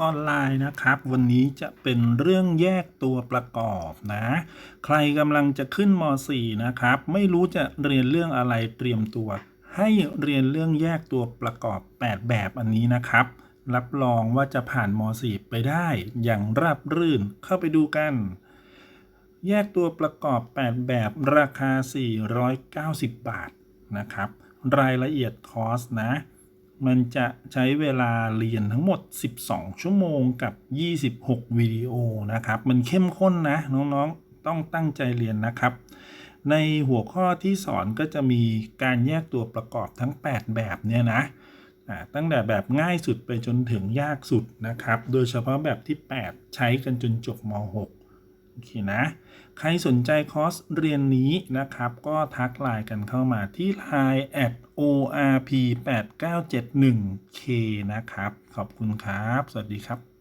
ออนไลน์นะครับ วันนี้จะเป็นเรื่องแยกตัวประกอบนะ ใครกำลังจะขึ้นม .4 นะครับ ไม่รู้จะเรียนเรื่องอะไรเตรียมตัว ให้เรียนเรื่องแยกตัวประกอบ 8 แบบอันนี้นะครับ รับรองว่าจะผ่านม .4 ไปได้ อย่างราบรื่นเข้าไปดูกัน แยกตัวประกอบ 8 แบบราคา 490 บาทนะครับ รายละเอียดคอร์สนะ มันจะใช้เวลาเรียนทั้งหมด 12 ชั่วโมงกับ 26 วิดีโอนะครับ มันเข้มข้นนะ น้องๆ ต้องตั้งใจเรียนนะครับ ในหัวข้อที่สอนก็จะมีการแยกตัวประกอบทั้ง 8 แบบเนี่ยนะ ตั้งแต่แบบง่ายสุดไปจนถึงยากสุดนะครับ โดยเฉพาะแบบที่ 8 ใช้กันจนจบม .6 โอเคนะ ใครสนใจคอร์สเรียนนี้นะครับ ก็ทักไลน์กันเข้ามาที่ line at orp 8971k นะครับ ขอบคุณครับ สวัสดีครับ